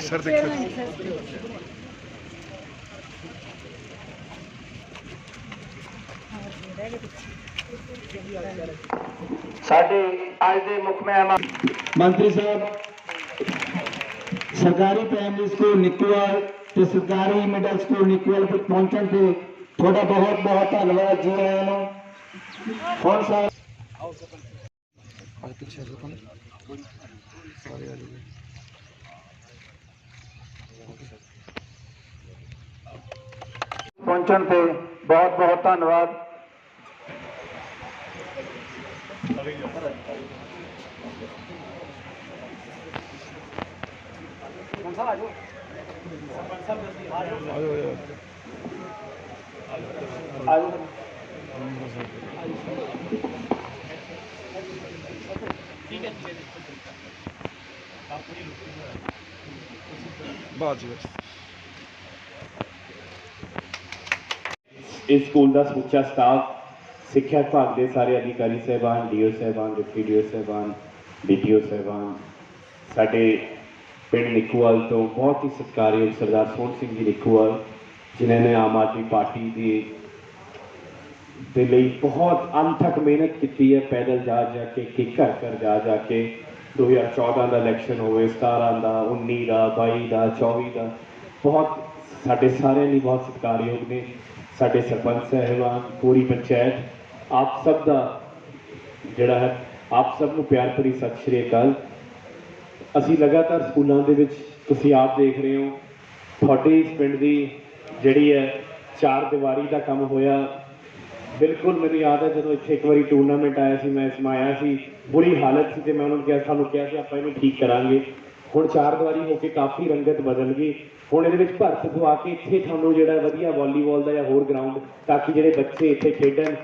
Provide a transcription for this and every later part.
Sir ਦੇਖੋ ਸਾਡੇ ਅੱਜ ਦੇ ਮੁੱਖ ਮਹਿਮਾਨ ਮੰਤਰੀ ਸਾਹਿਬ ਸਰਕਾਰੀ ਪ੍ਰਾਇਮਰੀ ਸਕੂਲ ਨਿੱਕੂਵਾਲ ਤੇ ਸਰਕਾਰੀ ਮਿਡਲ ਸਕੂਲ ਨਿੱਕੂਵਾਲ ਤੱਕ ਪਹੁੰਚਣ ਤੇ ਤੁਹਾਡਾ ਬਹੁਤ ਬਹੁਤ ਧੰਨਵਾਦ ਜੀ ਆਇਆਂ ਨੂੰ ਹੁਣ ਸਾਹਿਬ ਅੱਜ ਪਿੱਛੇ ਰੁਕੋ ਸਾਰੇ ਆ ਜਾਓ ਪਹੁੰਚਣ ਤੇ ਬਹੁਤ ਬਹੁਤ ਧੰਨਵਾਦ ਆ ਜਾਓ ਯਾਰ ਆਜੋ ਬਾਅਦ ਇਸ ਸਕੂਲ ਦਾ ਸਮੁੱਚਾ ਸਟਾਫ ਸਿੱਖਿਆ ਵਿਭਾਗ ਦੇ ਸਾਰੇ ਅਧਿਕਾਰੀ ਸਹਿਬਾਨ ਡੀਓ ਸਹਿਬਾਨ ਡਿਪਟੀ ਡੀਓ ਸਹਿਬਾਨ ਡੀਟੀਓ ਸਹਿਬਾਨ ਸਾਡੇ ਪਿੰਡ ਨਿੱਕੂਵਾਲ ਤੋਂ ਬਹੁਤ ਹੀ ਸਤਿਕਾਰਯੋਗ ਸਰਦਾਰ ਸੋਹਣ ਸਿੰਘ ਜੀ ਨਿੱਕੂਵਾਲ ਜਿਨ੍ਹਾਂ ਨੇ ਆਮ ਆਦਮੀ ਪਾਰਟੀ ਦੀ ਦੇ ਲਈ ਬਹੁਤ ਅਣਥਕ ਮਿਹਨਤ ਕੀਤੀ ਹੈ ਪੈਦਲ ਜਾ ਜਾ ਕੇ ਇੱਕ ਘਰ ਘਰ ਜਾ ਜਾ ਕੇ 2014 ਦਾ ਇਲੈਕਸ਼ਨ ਹੋਵੇ 17 ਦਾ 19 ਦਾ 22 ਦਾ 24 ਦਾ, ਬਹੁਤ ਸਾਡੇ ਸਾਰਿਆਂ ਲਈ ਬਹੁਤ ਸਤਿਕਾਰਯੋਗ ਨੇ। ਸਾਡੇ ਸਰਪੰਚ ਸਾਹਿਬਾਨ, ਪੂਰੀ ਪੰਚਾਇਤ, ਆਪ ਸਭ ਦਾ ਜਿਹੜਾ ਹੈ, ਆਪ ਸਭ ਨੂੰ ਪਿਆਰ ਭਰੀ ਸਤਿ ਸ਼੍ਰੀ ਅਕਾਲ। ਅਸੀਂ ਲਗਾਤਾਰ ਸਕੂਲਾਂ ਦੇ ਵਿੱਚ ਤੁਸੀਂ ਆਪ ਦੇਖ ਰਹੇ ਹੋ, ਤੁਹਾਡੇ ਇਸ ਪਿੰਡ ਦੀ ਜਿਹੜੀ ਹੈ, ਚਾਰ ਦੀਵਾਰੀ ਦਾ ਕੰਮ ਹੋਇਆ। ਬਿਲਕੁਲ ਮੈਨੂੰ ਯਾਦ ਹੈ ਜਦੋਂ ਇੱਥੇ ਇੱਕ ਵਾਰੀ ਟੂਰਨਾਮੈਂਟ ਆਇਆ ਸੀ, ਮੈਂ ਇਸਮਾ ਆਇਆ ਸੀ, ਬੁਰੀ ਹਾਲਤ ਸੀ ਤੇ ਮੈਂ ਉਹਨਾਂ ਨੂੰ ਕਿਹਾ, ਸਾਨੂੰ ਕਿਹਾ ਸੀ, ਆਪਾਂ ਇਹਨੂੰ ਠੀਕ ਕਰਾਂਗੇ। ਹੁਣ ਚਾਰ ਦੀਵਾਰੀ ਹੋ ਕੇ ਕਾਫੀ ਰੰਗਤ ਬਦਲ ਗਈ ਹੁਣ ਇਹਦੇ ਵਿੱਚ ਭਰਤ ਦਵਾ ਕੇ ਇੱਥੇ ਤੁਹਾਨੂੰ ਜਿਹੜਾ ਵਧੀਆ ਵਾਲੀਬਾਲ ਦਾ ਜਾਂ ਹੋਰ ਗਰਾਊਂਡ ਤਾਂ ਕਿ ਜਿਹੜੇ ਬੱਚੇ ਇੱਥੇ ਖੇਡਣ,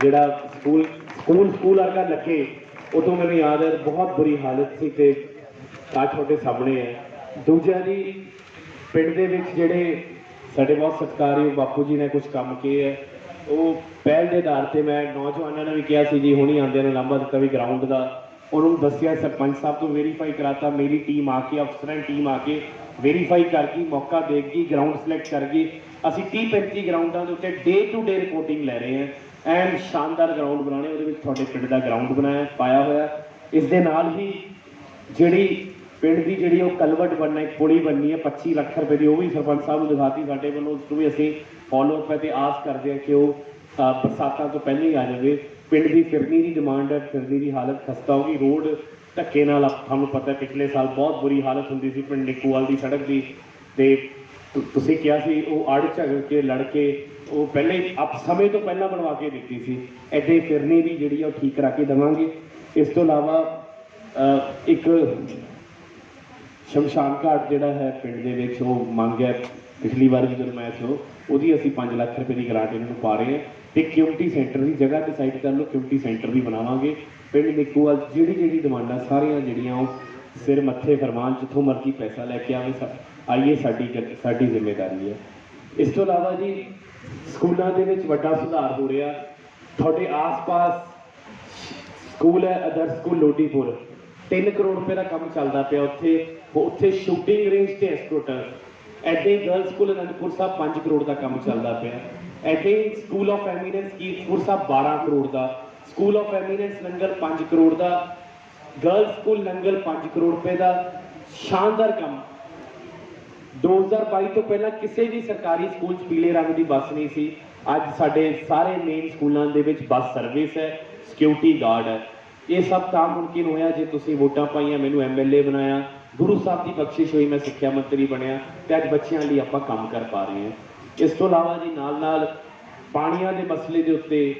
ਜਿਹੜਾ ਸਕੂਲ ਸਕੂਲ ਸਕੂਲ ਵਰਗਾ ਲੱਗੇ, ਉਦੋਂ ਮੈਨੂੰ ਯਾਦ ਹੈ, ਬਹੁਤ ਬੁਰੀ ਹਾਲਤ ਸੀ ਤੇ ਆ ਤੁਹਾਡੇ ਸਾਹਮਣੇ ਹੈ। ਦੂਜਾ ਜੀ, ਪਿੰਡ ਦੇ ਵਿੱਚ ਜਿਹੜੇ ਸਾਡੇ ਬਹੁਤ ਸਤਿਕਾਰਯੋਗ ਬਾਪੂ ਜੀ ਨੇ ਕੁਝ ਕੰਮ ਕੀਏ ਹੈ ਉਹ ਪਹਿਲ ਦੇ ਆਧਾਰ ਤੇ ਮੈਂ ਨੌਜਵਾਨਾਂ ਨੇ ਵੀ ਕਿਹਾ ਸੀ ਜੀ, ਹੁਣੀ ਆਉਂਦੇ ਨੇ ਲਾਂਭਾ ਦਿੱਤਾ ਵੀ ਗਰਾਊਂਡ ਦਾ। ਉਹਨਾਂ ਨੂੰ ਦੱਸਿਆ ਸਰਪੰਚ ਸਾਹਿਬ ਤੋਂ ਵੈਰੀਫਾਈ ਕਰਾਤਾ, ਮੇਰੀ ਟੀਮ ਆ ਕੇ ਅਫਸਰਾਂ ਦੀ ਟੀਮ ਆ ਕੇ ਵੈਰੀਫਾਈ ਕਰ ਗਈ, ਮੌਕਾ ਦੇਖ ਗਈ ਗਰਾਊਂਡ ਸਿਲੈਕਟ ਕਰ ਗਈ। ਅਸੀਂ 30 35 ਗਰਾਊਂਡਾਂ ਦੇ ਉੱਤੇ ਡੇ ਟੂ ਡੇ ਰਿਪੋਰਟਿੰਗ ਲੈ ਰਹੇ ਹਾਂ। ਐਨ ਸ਼ਾਨਦਾਰ ਗਰਾਊਂਡ ਬਣਾਉਣੇ, ਉਹਦੇ ਵਿੱਚ ਤੁਹਾਡੇ ਪਿੰਡ ਦਾ ਗਰਾਊਂਡ ਬਣਾਇਆ, ਪਾਇਆ ਹੋਇਆ। ਇਸ ਦੇ ਨਾਲ ਹੀ ਜਿਹੜੀ ਪਿੰਡ ਦੀ ਜਿਹੜੀ ਉਹ ਕਲਵਟ ਬਣਨਾ, ਇੱਕ ਪੁੜੀ ਬਣਨੀ ਹੈ 25 ਲੱਖ ਰੁਪਏ ਦੀ, ਉਹ ਵੀ ਸਰਪੰਚ ਸਾਹਿਬ ਨੂੰ ਦਿਖਾਤੀ ਸਾਡੇ ਵੱਲੋਂ, ਉਸ ਨੂੰ ਵੀ ਅਸੀਂ ਫਾਲੋ ਅਪ ਹੈ ਤੇ ਆਸ ਕਰਦੇ ਹਾਂ ਕਿ ਉਹ ਬਰਸਾਤਾਂ ਤੋਂ ਪਹਿਲਾਂ ਹੀ ਆ ਜਾਵੇ। ਪਿੰਡ ਦੀ ਫਿਰਨੀ ਦੀ ਡਿਮਾਂਡ ਹੈ, ਫਿਰਨੀ ਦੀ ਹਾਲਤ ਖਸਤਾ ਹੋ ਗਈ, ਰੋਡ ਧੱਕੇ ਨਾਲ ਤੁਹਾਨੂੰ ਪਤਾ ਪਿਛਲੇ ਸਾਲ ਬਹੁਤ ਬੁਰੀ ਹਾਲਤ ਹੁੰਦੀ ਸੀ ਪਿੰਡ ਨਿੱਕੂਵਾਲ ਦੀ ਸੜਕ ਦੀ। ਤੇ ਤੁਸੀਂ ਕਿਹਾ ਸੀ ਉਹ ਆੜ ਝਗੜ ਕੇ ਲੜ ਕੇ ਉਹ ਪਹਿਲੇ ਆਪ ਸਮੇਂ ਤੋਂ ਪਹਿਲਾਂ ਬਣਵਾ ਕੇ ਦਿੱਤੀ ਸੀ। ਐਡੇ ਫਿਰਨੀ ਵੀ ਜਿਹੜੀ ਆ ਉਹ ਠੀਕ ਕਰਾ ਕੇ ਦੇਵਾਂਗੇ। ਇਸ ਤੋਂ ਇਲਾਵਾ ਇੱਕ ਸ਼ਮਸ਼ਾਨ ਘਾਟ ਜਿਹੜਾ ਹੈ ਪਿੰਡ ਦੇ ਵਿੱਚ ਉਹ ਮੰਗ ਹੈ। ਪਿਛਲੀ ਵਾਰ ਵੀ ਜਦੋਂ ਮੈਂ ਸੀ ਉਹਦੀ ਅਸੀਂ 5 ਲੱਖ ਰੁਪਏ ਦੀ ਗ੍ਰਾਂਟ ਇਹਨਾਂ ਨੂੰ ਪਾ ਰਹੇ ਹਾਂ। ਤੇ ਕਿਊਟੀ ਸੈਂਟਰ ਦੀ ਜਗ੍ਹਾ ਡਿਸਾਈਡ ਕਰ ਲਓ ਕਿਊਟੀ ਸੈਂਟਰ ਵੀ ਬਣਾਵਾਂਗੇ। ਪਿੰਡ ਨਿੱਕੂਵਾਲ ਜਿਹੜੀ ਜਿਹੜੀ ਡਿਮਾਂਡਾਂ ਸਾਰੀਆਂ ਜਿਹੜੀਆਂ ਉਹ ਸਿਰ ਮੱਥੇ ਫਰਮਾਨ ਜਿੱਥੋਂ ਮਰਜ਼ੀ ਪੈਸਾ ਲੈ ਕੇ ਆਵੇ ਆਈਏ, ਸਾਡੀ ਗ- ਸਾਡੀ ਜ਼ਿੰਮੇਵਾਰੀ ਹੈ। ਇਸ ਤੋਂ ਇਲਾਵਾ ਜੀ, ਸਕੂਲਾਂ ਦੇ ਵਿੱਚ ਵੱਡਾ ਸੁਧਾਰ ਹੋ ਰਿਹਾ। ਤੁਹਾਡੇ ਆਸ-ਪਾਸ ਸਕੂਲ ਹੈ ਅਦਰ ਸਕੂਲ ਲੋਡੀਪੁਰ 3 ਕਰੋੜ ਰੁਪਏ ਦਾ ਕੰਮ ਚੱਲਦਾ ਪਿਆ ਉੱਥੇ, ਉਹ ਉੱਥੇ ਸ਼ੂਟਿੰਗ ਰੇਂਜ ਤੇ ਐਸਟ੍ਰੋਟਰ ਐਡੇ ਗਰਲ ਸਕੂਲ ਅਨੰਦਪੁਰ ਸਾਹਿਬ 5 ਕਰੋੜ ਦਾ ਕੰਮ ਚੱਲਦਾ ਪਿਆ। ਐਡੇ school of eminence Kiratpur Sahib 12 crore the. School of eminence Nangal 5 crore the. Girl school Nangal 5 crore ਰੁਪਏ ਦਾ। ਸ਼ਾਨਦਾਰ ਕੰਮ। 2022 ਤੋਂ ਪਹਿਲਾਂ ਕਿਸੇ ਵੀ ਸਰਕਾਰੀ ਸਕੂਲ 'ਚ ਪੀਲੇ ਰੰਗ ਦੀ ਬੱਸ ਨਹੀਂ ਸੀ। ਅੱਜ ਸਾਡੇ ਸਾਰੇ ਮੇਨ ਸਕੂਲਾਂ ਦੇ ਵਿੱਚ ਬੱਸ ਸਰਵਿਸ ਹੈ ਸਿਕਿਉਰਿਟੀ ਗਾਰਡ ਹੈ। ਇਹ ਸਭ ਤਾਂ ਮੁਮਕਿਨ ਹੋਇਆ? ਜੇ ਤੁਸੀਂ ਵੋਟਾਂ ਪਾਈਆਂ, ਮੈਨੂੰ ਐਮਐਲਏ ਬਣਾਇਆ, ਗੁਰੂ ਸਾਹਿਬ ਦੀ ਬਖਸ਼ਿਸ਼ ਹੋਈ, ਮੈਂ ਸਿੱਖਿਆ ਮੰਤਰੀ ਬਣਿਆ, ਤੇ ਅੱਜ ਬੱਚਿਆਂ ਲਈ ਆਪਾਂ ਕੰਮ ਕਰ ਪਾ ਰਹੇ ਹਾਂ। ਇਸ ਤੋਂ ਇਲਾਵਾ ਜੀ ਨਾਲ ਨਾਲ ਪਾਣੀਆਂ ਦੇ ਮਸਲੇ ਦੇ ਉੱਤੇ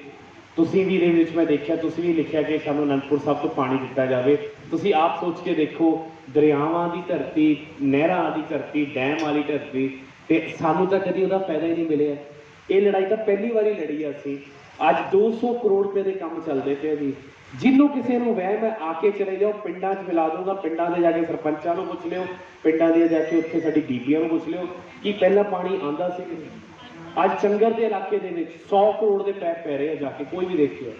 ਤੁਸੀਂ ਵੀ ਇਹਦੇ ਵਿੱਚ ਮੈਂ ਦੇਖਿਆ, ਤੁਸੀਂ ਵੀ ਲਿਖਿਆ ਕਿ ਸਾਨੂੰ ਅਨੰਦਪੁਰ ਸਾਹਿਬ ਤੋਂ ਪਾਣੀ ਦਿੱਤਾ ਜਾਵੇ। ਤੁਸੀਂ ਆਪ ਸੋਚ ਕੇ ਦੇਖੋ, ਦਰਿਆਵਾਂ ਦੀ ਧਰਤੀ, ਨਹਿਰਾਂ ਦੀ ਧਰਤੀ, ਡੈਮ ਵਾਲੀ ਧਰਤੀ, ਤੇ ਸਾਨੂੰ ਤਾਂ ਕਦੀ ਉਹਦਾ ਫਾਇਦਾ ਹੀ ਨਹੀਂ ਮਿਲਿਆ। ਇਹ ਲੜਾਈ ਤਾਂ ਪਹਿਲੀ ਵਾਰੀ ਲੜੀ ਆ ਅਸੀਂ। ਅੱਜ 200 ਕਰੋੜ ਰੁਪਏ ਦੇ ਕੰਮ ਚੱਲਦੇ ਪਏ ਜੀ। ਜਿਹਨੂੰ ਕਿਸੇ ਨੂੰ ਵਹਿਮ ਹੈ, ਆ ਕੇ ਚਲੇ ਜਾਓ, ਪਿੰਡਾਂ 'ਚ ਮਿਲਾ ਦੂੰਗਾ ਪਿੰਡਾਂ ਦੇ ਜਾ ਕੇ ਸਰਪੰਚਾਂ ਨੂੰ ਪੁੱਛ ਲਿਓ, ਪਿੰਡਾਂ ਦੇ ਜਾ ਕੇ ਉੱਥੇ ਸਾਡੀ ਬੀਬੀਆਂ ਨੂੰ ਪੁੱਛ ਲਿਓ, ਕਿ ਪਹਿਲਾਂ ਪਾਣੀ ਆਂਦਾ ਸੀ ਕਿ ਅੱਜ ਚੰਗਰ ਦੇ ਇਲਾਕੇ ਦੇ ਵਿੱਚ 100 ਕਰੋੜ ਦੇ ਪੈਪ ਪੈ ਰਹੇ ਆ ਜਾ ਕੇ, ਕੋਈ ਵੀ ਦੇਖਿਓ।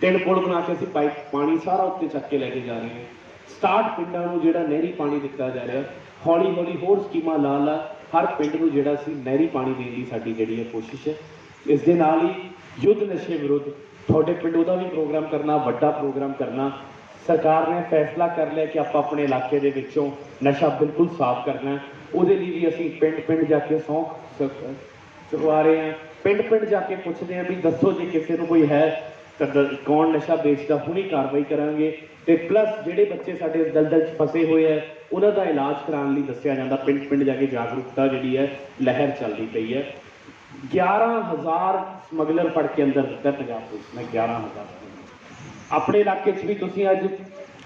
ਤਿੰਨ ਪੁਲ ਬਣਾ ਕੇ ਅਸੀਂ ਪਾਈਪ, ਪਾਣੀ ਸਾਰਾ ਉੱਤੇ ਚੱਕ ਕੇ ਲੈ ਕੇ ਜਾ ਰਹੇ ਹਾਂ। ਸਟਾਰਟ ਪਿੰਡਾਂ ਨੂੰ ਜਿਹੜਾ ਨਹਿਰੀ ਪਾਣੀ ਦਿੱਤਾ ਜਾ ਰਿਹਾ ਹੌਲੀ ਹੌਲੀ ਹੋਰ ਸਕੀਮਾਂ ਲਾ ਲਾ ਹਰ ਪਿੰਡ ਨੂੰ ਜਿਹੜਾ ਸੀ ਨਹਿਰੀ ਪਾਣੀ ਦੇਣ ਦੀ ਸਾਡੀ ਜਿਹੜੀ ਹੈ ਕੋਸ਼ਿਸ਼ ਹੈ। ਇਸ ਦੇ ਨਾਲ ਹੀ ਯੁੱਧ ਨਸ਼ੇ ਵਿਰੁੱਧ ਤੁਹਾਡੇ ਪਿੰਡ ਉਹਦਾ ਵੀ ਪ੍ਰੋਗਰਾਮ ਕਰਨਾ, ਵੱਡਾ ਪ੍ਰੋਗਰਾਮ ਕਰਨਾ। ਸਰਕਾਰ ਨੇ ਫੈਸਲਾ ਕਰ ਲਿਆ ਕਿ ਆਪਾਂ ਆਪਣੇ ਇਲਾਕੇ ਦੇ ਵਿੱਚੋਂ ਨਸ਼ਾ ਬਿਲਕੁਲ ਸਾਫ਼ ਕਰਨਾ ਉਹਦੇ ਲਈ ਵੀ ਅਸੀਂ ਪਿੰਡ ਪਿੰਡ ਜਾ ਕੇ ਸੌਂ ਚੁਕਵਾ ਰਹੇ ਹਾਂ। ਪਿੰਡ ਪਿੰਡ ਜਾ ਕੇ ਪੁੱਛਦੇ ਹਾਂ ਵੀ ਦੱਸੋ ਜੇ ਕਿਸੇ ਨੂੰ ਕੋਈ ਹੈ ਤਾਂ ਦ- ਕੌਣ ਨਸ਼ਾ ਵੇਚਦਾ, ਹੁਣੀ ਕਾਰਵਾਈ ਕਰਾਂਗੇ। ਤੇ ਪਲੱਸ ਜਿਹੜੇ ਬੱਚੇ ਸਾਡੇ ਦਲਦਲ 'ਚ ਫਸੇ ਹੋਏ ਹੈ, ਉਹਨਾਂ ਦਾ ਇਲਾਜ ਕਰਾਉਣ ਲਈ ਦੱਸਿਆ ਜਾਂਦਾ। ਪਿੰਡ ਪਿੰਡ ਜਾ ਕੇ ਜਾਗਰੂਕਤਾ ਜਿਹੜੀ ਹੈ ਲਹਿਰ ਚੱਲਦੀ ਪਈ ਹੈ। 11000 ਸਮਗਲਰ ਫੜ ਕੇ ਅੰਦਰ ਦਿੱਤਾ ਪੰਜਾਬ ਪੁਲਿਸ ਨੇ 11000 ਆਪਣੇ ਇਲਾਕੇ 'ਚ ਵੀ ਤੁਸੀਂ ਅੱਜ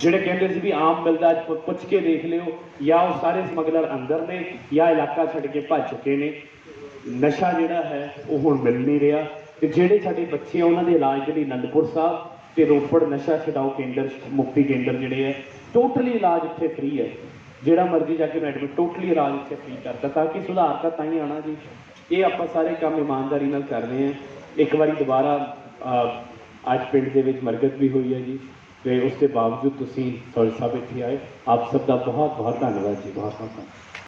ਜਿਹੜੇ ਕਹਿੰਦੇ ਸੀ ਵੀ ਆਮ ਮਿਲਦਾ, ਅੱਜ ਪੁ- ਪੁੱਛ ਕੇ ਦੇਖ ਲਿਓ, ਜਾਂ ਉਹ ਸਾਰੇ ਸਮਗਲਰ ਅੰਦਰ ਨੇ, ਜਾਂ ਇਲਾਕਾ ਛੱਡ ਕੇ ਭੱਜ ਚੁੱਕੇ ਨੇ। ਨਸ਼ਾ ਜਿਹੜਾ ਹੈ, ਉਹ ਹੁਣ ਮਿਲ ਨਹੀਂ ਰਿਹਾ। ਤੇ ਜਿਹੜੇ ਸਾਡੇ ਬੱਚੇ ਆ, ਉਹਨਾਂ ਦੇ ਇਲਾਜ ਦੇ ਲਈ ਅਨੰਦਪੁਰ ਸਾਹਿਬ ਤੇ ਰੋਪੜ ਨਸ਼ਾ ਛਡਾਓ ਕੇਂਦਰ, ਮੁਕਤੀ ਕੇਂਦਰ ਜਿਹੜੇ ਹੈ ਟੋਟਲੀ ਇਲਾਜ ਇੱਥੇ ਫ੍ਰੀ ਹੈ। ਜਿਹੜਾ ਮਰਜ਼ੀ ਜਾ ਕੇ ਐਡਮਿਟ ਟੋਟਲੀ ਇਲਾਜ ਇੱਥੇ ਫ੍ਰੀ ਕਰਤਾ ਤਾਂ ਕਿ ਸੁਧਾਰ ਤਾਂ ਤਾਂ ਹੀ ਆਣਾ ਜੀ। ਇਹ ਆਪਾਂ ਸਾਰੇ ਕੰਮ ਇਮਾਨਦਾਰੀ ਨਾਲ ਕਰ ਰਹੇ ਹਾਂ। ਇੱਕ ਵਾਰੀ ਦੁਬਾਰਾ ਅੱਜ ਪਿੰਡ ਦੇ ਵਿੱਚ ਮਰਕਤ ਵੀ ਹੋਈ ਹੈ ਜੀ। ਤੇ ਉਸ ਦੇ ਬਾਵਜੂਦ ਤੁਸੀਂ ਸੋਰੀ ਸਾਹਿਬ ਇੱਥੇ ਆਏ। ਆਪ ਸਭ ਦਾ ਬਹੁਤ ਬਹੁਤ ਧੰਨਵਾਦ ਜੀ। ਬਹੁਤ ਬਹੁਤ ਧੰਨਵਾਦ।